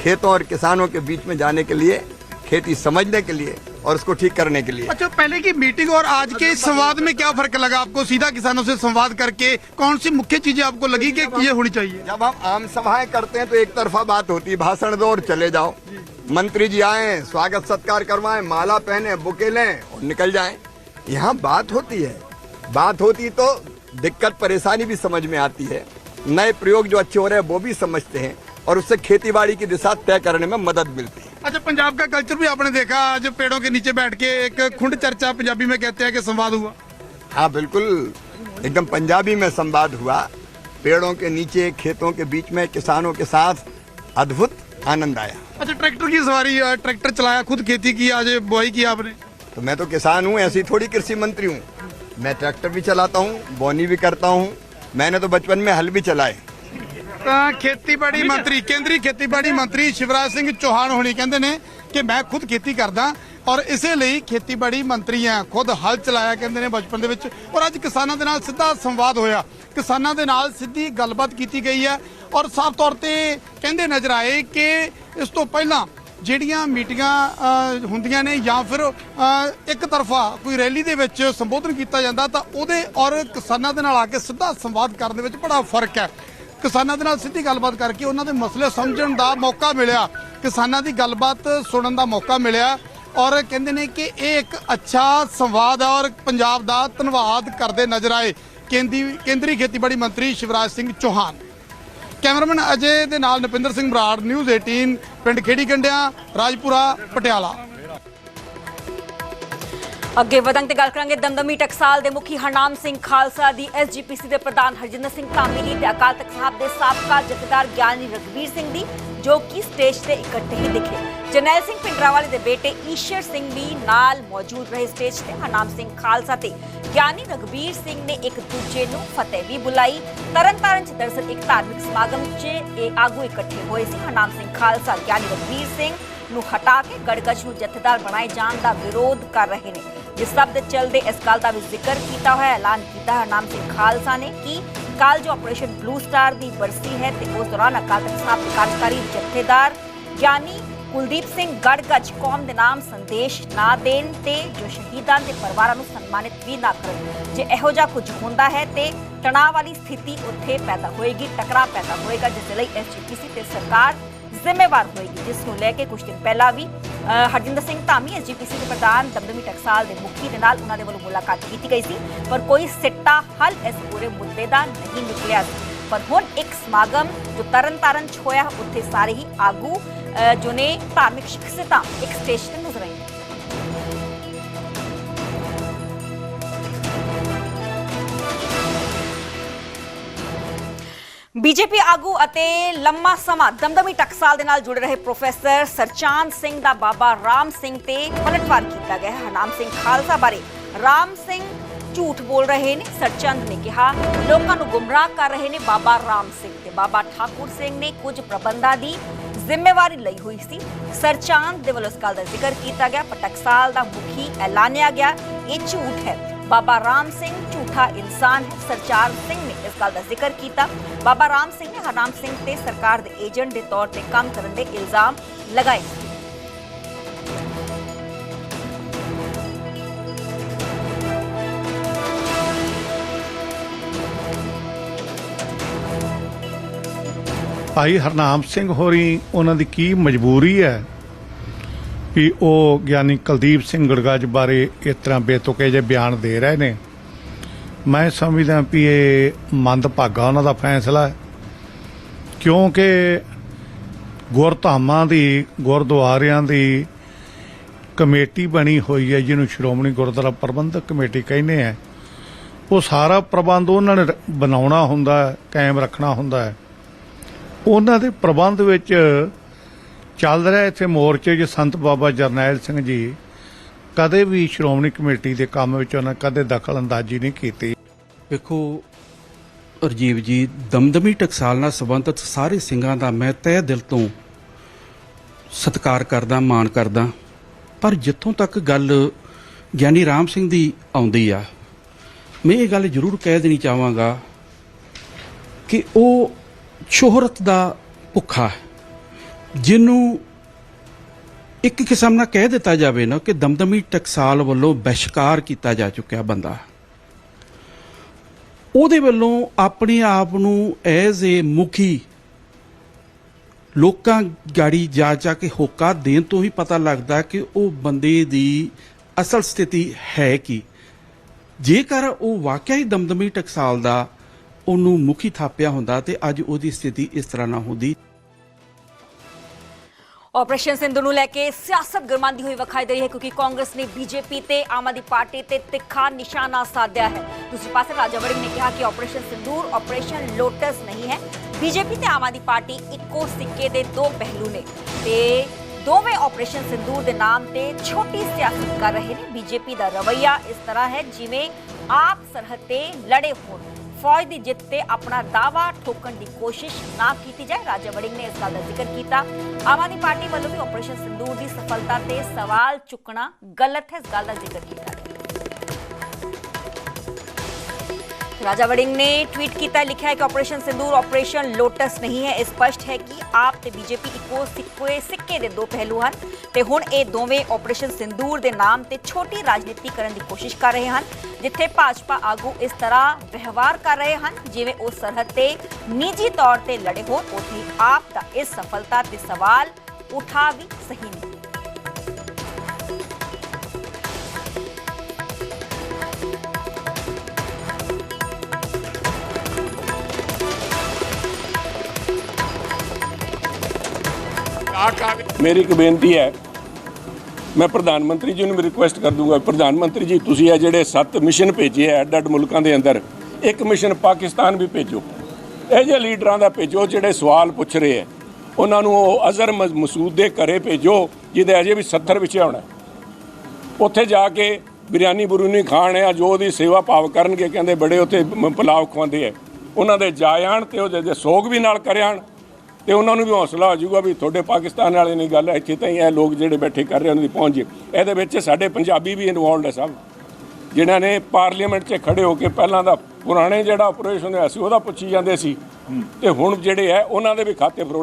G: खेतों और किसानों के बीच में जाने के लिए खेती समझने के लिए और उसको ठीक करने के लिए।
F: अच्छा पहले की मीटिंग और आज के संवाद में क्या फ़र्क लगा आपको? सीधा किसानों से संवाद करके कौन सी मुख्य चीज़ें आपको लगी कि ये होनी चाहिए?
G: जब हम आम सभाएँ करते हैं तो एक तरफा बात होती है भाषण दो और चले जाओ। मंत्री जी आए स्वागत सत्कार करवाएँ माला पहने बुके लें और निकल जाएँ। यहाँ बात होती है। बात होती तो दिक्कत परेशानी भी समझ में आती है। नए प्रयोग जो अच्छे हो रहे हैं वो भी समझते हैं और उससे खेती बाड़ी की दिशा तय करने में मदद मिलती है।
F: अच्छा पंजाब का कल्चर भी आपने देखा आज पेड़ों के नीचे बैठ के एक खुंड चर्चा पंजाबी में कहते हैं कि संवाद हुआ।
G: हाँ बिल्कुल। एकदम पंजाबी में संवाद हुआ। पेड़ों के नीचे खेतों के बीच में किसानों के साथ अद्भुत आनंद आया।
F: अच्छा ट्रैक्टर की सवारी ट्रैक्टर चलाया खुद खेती की आज बुआई की आपने?
G: तो मैं तो किसान हूँ ऐसी थोड़ी कृषि मंत्री हूँ। मैं ट्रैक्टर भी चलाता हूँ बोनी भी करता हूँ। मैंने तो बचपन में हल भी चलाए।
F: ਤਾਂ ਖੇਤੀਬਾੜੀ ਮੰਤਰੀ ਕੇਂਦਰੀ ਖੇਤੀਬਾੜੀ ਮੰਤਰੀ ਸ਼ਿਵਰਾਜ ਸਿੰਘ ਚੌਹਾਨ ਹੋਣੀ ਕਹਿੰਦੇ ਨੇ ਕਿ ਮੈਂ ਖੁਦ ਖੇਤੀ ਕਰਦਾ ਔਰ ਇਸੇ ਲਈ ਖੇਤੀਬਾੜੀ ਮੰਤਰੀ ਆ ਖੁਦ ਹਲ ਚਲਾਇਆ ਕਹਿੰਦੇ ਨੇ ਬਚਪਨ ਦੇ ਵਿੱਚ ਔਰ ਅੱਜ ਕਿਸਾਨਾਂ ਦੇ ਨਾਲ ਸਿੱਧਾ ਸੰਵਾਦ ਹੋਇਆ। ਕਿਸਾਨਾਂ ਦੇ ਨਾਲ ਸਿੱਧੀ ਗੱਲਬਾਤ ਕੀਤੀ ਗਈ ਹੈ ਔਰ ਸਾਫ਼ ਤੌਰ ਤੇ ਕਹਿੰਦੇ ਨਜ਼ਰ ਆਏ ਕਿ ਇਸ ਤੋਂ ਪਹਿਲਾਂ ਜਿਹੜੀਆਂ ਮੀਟਿੰਗਾਂ ਹੁੰਦੀਆਂ ਨੇ ਜਾਂ ਫਿਰ ਇੱਕ ਤਰਫਾ ਕੋਈ ਰੈਲੀ ਦੇ ਵਿੱਚ ਸੰਬੋਧਨ ਕੀਤਾ ਜਾਂਦਾ ਤਾਂ ਉਹਦੇ ਔਰ ਕਿਸਾਨਾਂ ਦੇ ਨਾਲ ਆ ਕੇ ਸਿੱਧਾ ਸੰਵਾਦ ਕਰਨ ਦੇ ਵਿੱਚ ਬੜਾ ਫ਼ਰਕ ਹੈ। ਕਿਸਾਨਾਂ ਦੇ ਨਾਲ ਸਿੱਧੀ ਗੱਲਬਾਤ ਕਰਕੇ ਉਹਨਾਂ ਦੇ ਮਸਲੇ ਸਮਝਣ ਦਾ ਮੌਕਾ ਮਿਲਿਆ। ਕਿਸਾਨਾਂ ਦੀ ਗੱਲਬਾਤ ਸੁਣਨ ਦਾ ਮੌਕਾ ਮਿਲਿਆ ਔਰ ਕਹਿੰਦੇ ਨੇ ਕਿ ਇਹ ਇੱਕ ਅੱਛਾ ਸੰਵਾਦ ਹੈ ਔਰ ਪੰਜਾਬ ਦਾ ਧੰਨਵਾਦ ਕਰਦੇ ਨਜ਼ਰ ਆਏ। ਕੇਂਦੀ, ਕੇਂਦਰੀ ਖੇਤੀਬਾੜੀ ਮੰਤਰੀ ਸ਼ਿਵਰਾਜ ਸਿੰਘ ਚੌਹਾਨ। ਕੈਮਰਾਮੈਨ ਅਜੇ ਦੇ ਨਾਲ ਨਪਿੰਦਰ ਸਿੰਘ ਬਰਾੜ, ਨਿਊਜ਼ 18 ਪਿੰਡ ਖੇੜੀ ਕੰਡਿਆਂ ਰਾਜਪੁਰਾ, ਪਟਿਆਲਾ।
A: ਅੱਗੇ ਵਧਣ ਤੇ ਗੱਲ ਕਰਾਂਗੇ ਦਮਦਮੀ ਟਕਸਾਲ ਦੇ ਮੁਖੀ ਹਰਨਾਮ ਸਿੰਘ ਖਾਲਸਾ ਦੀ ਐਸਜੀਪੀਸੀ ਦੇ ਪ੍ਰਧਾਨ ਹਰਜਿੰਦਰ ਸਿੰਘ ਧਾਮੀ ਤੇ ਅਕਾਲ ਤਖਤ ਸਾਹਿਬ ਦੇ ਸਾਬਕਾ ਜਥੇਦਾਰ ਗਿਆਨੀ ਰਗਵੀਰ ਸਿੰਘ ਦੀ, ਜੋ ਕਿ ਸਟੇਜ ਤੇ ਇਕੱਠੇ ਹੀ ਦਿਖੇ। ਜਰਨੈਲ ਸਿੰਘ ਪਿੰਡਰਾਵਾਲੇ ਦੇ ਬੇਟੇ ਈਸ਼ਰ ਸਿੰਘ ਵੀ ਨਾਲ ਮੌਜੂਦ ਰਹੇ ਸਟੇਜ ਤੇ। ਹਰਨਾਮ ਸਿੰਘ ਖਾਲਸਾ ਤੇ ਗਿਆਨੀ ਰਗਵੀਰ ਸਿੰਘ ਨੇ ਇੱਕ ਦੂਜੇ ਨੂੰ ਫਤਿਹ ਵੀ ਬੁਲਾਈ। ਤਰਨਤਾਰਨ ਚ ਦਰਸਲ ਇੱਕ ਧਾਰਮਿਕ ਸਮਾਗਮ 'ਚ ਇਹ ਆਗੂ ਇਕੱਠੇ ਹੋਏ ਸੀ। ਹਰਨਾਮ ਸਿੰਘ ਖਾਲਸਾ, ਗਿਆਨੀ ਰਗਵੀਰ ਸਿੰਘ ਨੂੰ ਹਟਾ ਕੇ ਗੜਗੜ ਨੂੰ ਜਥੇਦਾਰ ਬਣਾਏ ਜਾਣ ਦਾ ਵਿਰੋਧ ਕਰ ਰਹੇ ਨੇ। ਜਿਸ ਸਭ ਦੇ ਚੱਲਦੇ ਇਸ ਗੱਲ ਦਾ ਵੀ ਜ਼ਿਕਰ ਕੀਤਾ ਹੋਇਆ, ਐਲਾਨ ਕੀਤਾ ਹੈ। ਸਿੰਘ ਖਾਲਸਾ ਨੇ ਕਿ ਕੱਲ ਜੋ ਆਪਰੇਸ਼ਨ ਬਲੂ ਸਟਾਰ ਦੀ ਬਰਸੀ ਹੈ ਤੇ ਉਸ ਦੌਰਾਨ ਅਕਾਲ ਤਖਤ ਸਾਹਿਬ ਦੇ ਕਾਰਜਕਾਰੀ ਜਥੇਦਾਰ ਗਿਆਨੀ ਕੁਲਦੀਪ ਸਿੰਘ ਗੜਗੜ ਕੌਮ ਦੇ ਨਾਮ ਸੰਦੇਸ਼ ਨਾ ਦੇਣ ਤੇ ਜੋ ਸ਼ਹੀਦਾਂ ਦੇ ਪਰਿਵਾਰਾਂ ਨੂੰ ਸਨਮਾਨਿਤ ਵੀ ਨਾ ਕਰਨ। ਜੇ ਇਹੋ ਜਿਹਾ ਕੁਝ ਹੁੰਦਾ ਹੈ ਤੇ ਤਣਾਅ ਵਾਲੀ ਸਥਿਤੀ ਉੱਥੇ ਪੈਦਾ ਹੋਏਗੀ, ਟਕਰਾਅ ਪੈਦਾ ਹੋਏਗਾ, ਜਿਸ ਲਈ ਐਸਜੀਪੀਸੀ ਤੇ ਸਰਕਾਰ ਜ਼ਿੰਮੇਵਾਰ ਹੋਏਗੀ। ਜਿਸ ਨੂੰ ਲੈ ਕੇ ਕੁਝ ਦਿਨ ਪਹਿਲਾਂ ਵੀ ਹਰਜਿੰਦਰ ਸਿੰਘ ਧਾਮੀ ਐਸਜੀਪੀਸੀ ਦੇ ਪ੍ਰਧਾਨ ਦਮਦਮੀ ਟਕਸਾਲ ਦੇ ਮੁਖੀ ਦੇ ਨਾਲ ਉਹਨਾਂ ਦੇ ਵੱਲੋਂ ਮੁਲਾਕਾਤ ਕੀਤੀ ਗਈ ਸੀ ਪਰ ਕੋਈ ਸਿੱਟਾ ਹੱਲ ਇਸ ਪੂਰੇ ਮੁੱਦੇ ਦਾ ਨਹੀਂ ਨਿਕਲਿਆ ਪਰ ਹੁਣ ਇੱਕ ਸਮਾਗਮ ਜੋ ਤਰਨਤਾਰਨ ਚ ਹੋਇਆ ਉੱਥੇ ਸਾਰੇ ਹੀ ਆਗੂ ਅ, ਜੋ ਨੇ ਧਾਰਮਿਕ ਸ਼ਖਸੀਅਤਾਂ ਇੱਕ ਸਟੇਸ਼ਨ ਤੇ ਨਜ਼ਰ ਆਈਆਂ ਬੀਜੇਪੀ ਆਗੂ ਅਤੇ ਲੰਮਾ ਸਮਾਂ ਦਮਦਮੀ ਟਕਸਾਲ ਦੇ ਨਾਲ ਜੁੜੇ ਰਹੇ ਪ੍ਰੋਫੈਸਰ ਸਰਚਾਂਦ ਸਿੰਘ ਦਾ ਬਾਬਾ ਰਾਮ ਸਿੰਘ ਤੇ ਪਲਟਵਾਰ ਕੀਤਾ ਗਿਆ ਹੈ। ਹਰਨਾਮ ਸਿੰਘ ਖਾਲਸਾ ਬਾਰੇ ਰਾਮ ਸਿੰਘ ਝੂਠ ਬੋਲ ਰਹੇ ਨੇ। ਸਰਚੰਦ ਨੇ ਕਿਹਾ, ਲੋਕਾਂ ਨੂੰ ਗੁੰਮਰਾਹ ਕਰ ਰਹੇ ਨੇ ਬਾਬਾ ਰਾਮ ਸਿੰਘ ਤੇ। ਬਾਬਾ ਠਾਕੁਰ ਸਿੰਘ ਨੇ ਕੁਝ ਪ੍ਰਬੰਧਾਂ ਦੀ ਜ਼ਿੰਮੇਵਾਰੀ ਲਈ ਹੋਈ ਸੀ। ਸਰਚਾਂਦ ਦੇ ਵੱਲੋਂ ਇਸ ਗੱਲ ਦਾ ਜ਼ਿਕਰ ਕੀਤਾ ਗਿਆ। ਪਰ ਟਕਸਾਲ ਦਾ ਮੁਖੀ ਐਲਾਨਿਆ ਗਿਆ। ਇਹ ਝੂਠ ਹੈ। ਬਾਬਾ ਰਾਮ ਸਿੰਘ ਝੂਠਾ ਇਨਸਾਨ ਹੈ ਸਰਚਾਰ ਸਿੰਘ ਨੇ ਇਸ ਗੱਲ ਦਾ ਜ਼ਿਕਰ ਕੀਤਾ। ਬਾਬਾ ਰਾਮ ਸਿੰਘ ਨੇ ਹਰਨਾਮ ਸਿੰਘ ਤੇ ਸਰਕਾਰ ਦੇ ਏਜੰਟ ਦੇ ਤੌਰ ਤੇ ਕੰਮ ਕਰਨ ਦੇ ਇਲਜ਼ਾਮ ਲਗਾਏ।
H: ਭਾਈ ਹਰਨਾਮ ਸਿੰਘ ਹੋਰੀ, ਉਹਨਾਂ ਦੀ ਕੀ ਮਜਬੂਰੀ ਹੈ? ਵੀ ਉਹ ਗਿਆਨੀ ਕੁਲਦੀਪ ਸਿੰਘ ਗੜਗਾਜ ਬਾਰੇ ਇਸ ਤਰ੍ਹਾਂ ਬੇਤੁਕੇ ਜਿਹੇ ਬਿਆਨ ਦੇ ਰਹੇ ਨੇ। ਮੈਂ ਸਮਝਦਾ ਵੀ ਇਹ ਮੰਦਭਾਗਾ ਉਹਨਾਂ ਦਾ ਫੈਸਲਾ ਹੈ। ਕਿਉਂਕਿ ਗੁਰਧਾਮਾਂ ਦੀ, ਗੁਰਦੁਆਰਿਆਂ ਦੀ ਕਮੇਟੀ ਬਣੀ ਹੋਈ ਹੈ, ਜਿਹਨੂੰ ਸ਼੍ਰੋਮਣੀ ਗੁਰਦੁਆਰਾ ਪ੍ਰਬੰਧਕ ਕਮੇਟੀ ਕਹਿੰਦੇ ਆ। ਉਹ ਸਾਰਾ ਪ੍ਰਬੰਧ ਉਹਨਾਂ ਨੇ ਬਣਾਉਣਾ ਹੁੰਦਾ ਕਾਇਮ ਰੱਖਣਾ ਹੁੰਦਾ ਹੈ। ਉਹਨਾਂ ਦੇ ਪ੍ਰਬੰਧ ਵਿੱਚ ਚੱਲ ਰਿਹਾ ਇੱਥੇ ਮੋਰਚੇ 'ਚ ਸੰਤ ਬਾਬਾ ਜਰਨੈਲ ਸਿੰਘ ਜੀ ਕਦੇ ਵੀ ਸ਼੍ਰੋਮਣੀ ਕਮੇਟੀ ਦੇ ਕੰਮ ਵਿੱਚ ਉਹਨਾਂ ਕਦੇ ਦਖਲ ਅੰਦਾਜ਼ੀ ਨਹੀਂ ਕੀਤੀ।
I: ਵੇਖੋ, ਰਜੀਵ ਜੀ, ਦਮਦਮੀ ਟਕਸਾਲ ਨਾਲ ਸੰਬੰਧਿਤ ਸਾਰੇ ਸਿੰਘਾਂ ਦਾ ਮੈਂ ਤਹਿ ਦਿਲ ਤੋਂ ਸਤਿਕਾਰ ਕਰਦਾ, ਮਾਣ ਕਰਦਾ। ਪਰ ਜਿੱਥੋਂ ਤੱਕ ਗੱਲ ਗਿਆਨੀ ਰਾਮ ਸਿੰਘ ਦੀ ਆਉਂਦੀ ਆ, ਮੈਂ ਇਹ ਗੱਲ ਜ਼ਰੂਰ ਕਹਿ ਦੇਣੀ ਚਾਹਾਂਗਾ ਕਿ ਉਹ ਸ਼ੋਹਰਤ ਦਾ ਭੁੱਖਾ ਹੈ। ਜਿਹਨੂੰ ਇੱਕ ਕਿਸਮ ਨਾਲ ਕਹਿ ਦਿੱਤਾ ਜਾਵੇ ਨਾ ਕਿ ਦਮਦਮੀ ਟਕਸਾਲ ਵੱਲੋਂ ਬਹਿਸ਼ਕਾਰ ਕੀਤਾ ਜਾ ਚੁੱਕਿਆ ਬੰਦਾ। ਉਹਦੇ ਵੱਲੋਂ ਆਪਣੇ ਆਪ ਨੂੰ ਐਜ਼ ਏ ਮੁਖੀ ਲੋਕਾਂ ਗਾੜੀ ਜਾ ਜਾ ਕੇ ਹੋਕਾ ਦੇਣ ਤੋਂ ਹੀ ਪਤਾ ਲੱਗਦਾ ਕਿ ਉਹ ਬੰਦੇ ਦੀ ਅਸਲ ਸਥਿਤੀ ਹੈ ਕੀ। ਜੇਕਰ ਉਹ ਵਾਕਿਆ ਹੀ ਦਮਦਮੀ ਟਕਸਾਲ ਦਾ ਉਹਨੂੰ ਮੁਖੀ ਥਾਪਿਆ ਹੁੰਦਾ ਤੇ ਅੱਜ ਉਹਦੀ ਸਥਿਤੀ ਇਸ ਤਰ੍ਹਾਂ ਨਾ ਹੁੰਦੀ।
A: ਆਪਰੇਸ਼ਨ ਸਿੰਧੂ ਨੂੰ ਲੈ ਕੇ ਸਿਆਸਤ ਗਰਮਾਂਦੀ ਹੋਈ ਵਿਖਾਈ ਦੇ ਰਹੀ ਹੈ ਕਿਉਂਕਿ ਕਾਂਗਰਸ ਨੇ ਬੀਜੇਪੀ ਤੇ ਆਮ ਆਦਮੀ ਪਾਰਟੀ ਤੇ ਤਿੱਖਾ ਨਿਸ਼ਾਨਾ ਸਾਧਿਆ ਹੈ ਦੂਸਰੇ ਪਾਸੇ ਰਾਜਾ ਵੜਿੰਗ ਨੇ ਕਿਹਾ ਕਿ ਆਪਰੇਸ਼ਨ ਸਿੰਦੂਰ ਆਪਰੇਸ਼ਨ ਲੋਟਸ ਨਹੀਂ ਹੈ ਬੀਜੇਪੀ ਤੇ ਆਮ ਆਦਮੀ ਪਾਰਟੀ ਇੱਕੋ ਸਿੱਕੇ ਦੇ ਦੋ ਪਹਿਲੂ ਨੇ ਤੇ ਦੋਵੇਂ ਆਪਰੇਸ਼ਨ ਸਿੰਦੂਰ ਦੇ ਨਾਮ ਤੇ ਛੋਟੀ ਸਿਆਸਤ ਕਰ ਰਹੇ ਨੇ ਬੀਜੇਪੀ ਦਾ ਰਵੱਈਆ ਇਸ ਤਰ੍ਹਾਂ ਹੈ ਜਿਵੇਂ ਆਪ ਸਰਹੱਦ ਤੇ ਲੜੇ ਹੋਣ ਫੌਜ ਦੀ ਜਿੱਤ ਤੇ ਆਪਣਾ ਦਾਵਾ ਠੋਕਣ ਦੀ ਕੋਸ਼ਿਸ਼ ਨਾ ਕੀਤੀ ਜਾਏ। ਰਾਜਾ ਵੜਿੰਗ ਨੇ ਇਸ ਗੱਲ ਦਾ ਜ਼ਿਕਰ ਕੀਤਾ। ਆਮ ਆਦਮੀ ਪਾਰਟੀ ਵੱਲੋਂ ਵੀ ਆਪਰੇਸ਼ਨ ਸਿੰਦੂਰ ਦੀ ਸਫਲਤਾ ਤੇ ਸਵਾਲ ਚੁੱਕਣਾ ਗਲਤ ਹੈ। ਇਸ ਗੱਲ ਦਾ ਜ਼ਿਕਰ ਕੀਤਾ ਰਾਜਾ ਵੜਿੰਗ ਨੇ ਟਵੀਟ ਕੀਤਾ ਲਿਖਿਆ ਹੈ ਕਿ ਆਪਰੇਸ਼ਨ ਸਿੰਦੂਰ ਆਪਰੇਸ਼ਨ ਲੋਟਸ ਨਹੀਂ ਹੈ ਇਹ ਸਪਸ਼ਟ ਹੈ ਕਿ ਆਪ ਤੇ ਬੀਜੇਪੀ ਇੱਕੋ ਸਿੱਕੇ ਸਿੱਕੇ ਦੇ ਦੋ ਪਹਿਲੂ ਹਨ ਤੇ ਹੁਣ ਇਹ ਦੋਵੇਂ ਆਪਰੇਸ਼ਨ ਸਿੰਦੂਰ ਦੇ ਨਾਮ ਤੇ ਛੋਟੀ ਰਾਜਨੀਤੀ ਕਰਨ ਦੀ ਕੋਸ਼ਿਸ਼ ਕਰ ਰਹੇ ਹਨ ਜਿੱਥੇ ਭਾਜਪਾ ਆਗੂ ਇਸ ਤਰ੍ਹਾਂ ਵਿਵਹਾਰ ਕਰ ਰਹੇ ਹਨ ਜਿਵੇਂ ਉਹ ਸਰਹੱਦ ਤੇ ਨਿੱਜੀ ਤੌਰ ਤੇ ਲੜੇ ਹੋਣ ਉੱਥੇ ਆਪ ਦਾ ਇਸ ਸਫਲਤਾ ਤੇ ਸਵਾਲ ਉਠਾ ਵੀ ਸਹੀ ਨਹੀਂ
J: ਮੇਰੀ ਇੱਕ ਬੇਨਤੀ ਹੈ, ਮੈਂ ਪ੍ਰਧਾਨ ਮੰਤਰੀ ਜੀ ਨੂੰ ਵੀ ਰਿਕੁਐਸਟ ਕਰ ਦੂੰਗਾ, ਪ੍ਰਧਾਨ ਮੰਤਰੀ ਜੀ, ਤੁਸੀਂ ਇਹ ਜਿਹੜੇ ਸੱਤ ਮਿਸ਼ਨ ਭੇਜੇ ਆ ਅੱਡ ਅੱਡ ਮੁਲਕਾਂ ਦੇ ਅੰਦਰ, ਇੱਕ ਮਿਸ਼ਨ ਪਾਕਿਸਤਾਨ ਵੀ ਭੇਜੋ। ਇਹ ਜਿਹੇ ਲੀਡਰਾਂ ਦਾ ਭੇਜੋ ਜਿਹੜੇ ਸਵਾਲ ਪੁੱਛ ਰਹੇ ਆ। ਉਹਨਾਂ ਨੂੰ ਉਹ ਅਜ਼ਰ ਮ- ਮਸੂਦ ਦੇ ਘਰੇ ਭੇਜੋ, ਜਿਹਦੇ ਅਜੇ ਵੀ 70 ਵਿੱਚ ਆਉਣਾ ਉੱਥੇ ਜਾ ਕੇ ਬਿਰਿਆਨੀ ਬਰੂਨੀ ਖਾਣ ਆ, ਜੋ ਉਹਦੀ ਸੇਵਾ ਭਾਵ ਕਰਨਗੇ, ਕਹਿੰਦੇ ਬੜੇ ਉੱਥੇ ਪਲਾਵ ਪੁਲਾਵ ਖਵਾਉਂਦੇ ਆ। ਉਹਨਾਂ ਦੇ ਜਾ ਆਣ ਤੇ ਉਹ ਜੇ ਸੋਗ ਵੀ ਨਾਲ ਕਰਿਆਣ। ਤੇ ਉਹਨਾਂ ਨੂੰ ਵੀ ਹੌਸਲਾ ਹੋ ਜਾਊਗਾ ਵੀ ਤੁਹਾਡੇ ਪਾਕਿਸਤਾਨ ਵਾਲੇ ਨਹੀਂ ਗੱਲ ਇੱਥੇ ਤਾਂ ਹੀ ਇਹ ਲੋਕ ਜਿਹੜੇ ਬੈਠੇ ਕਰ ਰਹੇ ਉਹਨਾਂ ਦੀ ਪਹੁੰਚ ਜੇ। ਇਹਦੇ ਵਿੱਚ ਸਾਡੇ ਪੰਜਾਬੀ ਵੀ ਇਨਵੋਲਡ ਹੈ ਸਭ। ਜਿਨ੍ਹਾਂ ਨੇ ਪਾਰਲੀਮੈਂਟ 'ਚ ਖੜੇ ਹੋ ਕੇ ਪਹਿਲਾਂ ਦਾ ਪੁਰਾਣੇ ਜਿਹੜਾ ਆਪਰੇਸ਼ਨ ਹੋਇਆ ਸੀ, ਉਹਦਾ ਪੁੱਛੀ ਜਾਂਦੇ ਸੀ। ਤੇ ਹੁਣ ਜਿਹੜੇ ਹੈ, ਉਹਨਾਂ ਦੇ ਵੀ ਖਾਤੇ ਫਰੋਲੇ